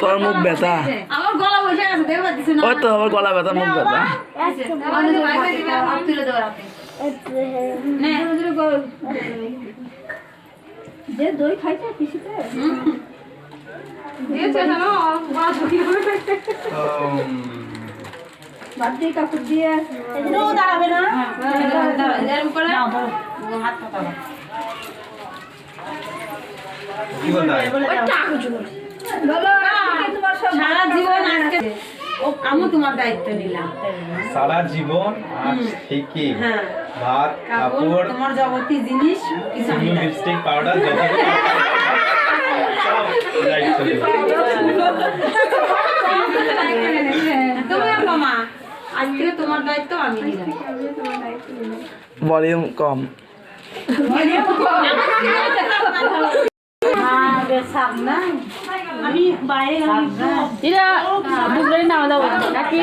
তোর মুখ ব্যথা। আমার গলা বসে গেছে দেখতে পাচ্ছিস না। ওই তো আমার গলা ব্যথা মুখ ব্যথা। অন্য যে বাইরে দিবে হাত তুলে দেওয়ার আপনি নে যে দই খাইছে পিসিতে। দিয়েছে জানো গলা শুকিয়ে বাদ দিয়ে কাপড় দিয়ে। দাঁড়াবে না। হাত পাতাবা সারা জীবন আজকে আমি তোমার দায়িত্ব নিলাম সারা জীবন আজ থেকে হ্যাঁ। ভাত কাপড় তোমার যাবতীয় জিনিস কিছু লিপস্টিক পাউডার যত তোমার দায়িত্ব আমি নিলাম। ভলিউম কম। আমি বাইরে এরা দুপুরে নামা দাও। নাকি?